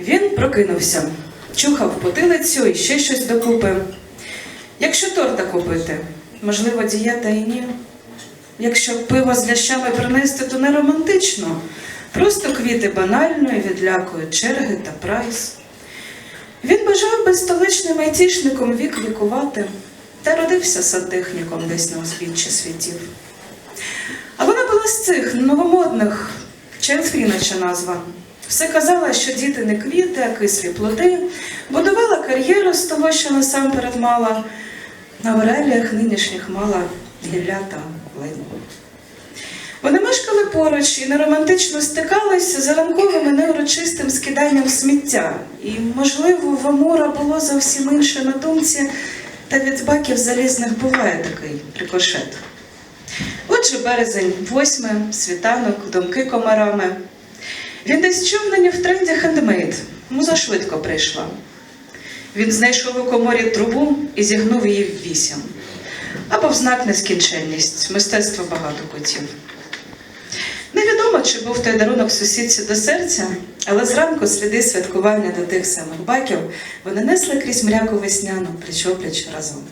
Він прокинувся, чухав потилицю і ще щось докупи. Якщо торта купити, можливо, дієта і ні. Якщо пиво з лящами принести, то не романтично. Просто квіти банально і відлякують черги та прайс. Він бажав би столичним айтішником вік вікувати та родився сантехніком десь на узбіччі світів. А вона була з цих новомодних, Ченфрінача назва. Все казала, що діти не квіти, а кислі плоди, будувала кар'єру з того, що насамперед мала, на ореліях нинішніх мала гілля та лайно. Вони мешкали поруч і неромантично стикалися за ранковим і неурочистим скиданням сміття. І, можливо, в Амура було зовсім інше на думці, та від баків залізних буває такий рикошет. Отже, березень, восьме, світанок, думки комарами. Він десь чув нині в тренді хендмейд. Муза швидко прийшла. Він знайшов у коморі трубу і зігнув її в вісім. Або в знак нескінченність, мистецтво багато котів. Невідомо, чи був той дарунок сусідці до серця, але зранку сліди святкування до тих самих баків вони несли крізь мряку весняну, пліч-опліч разом.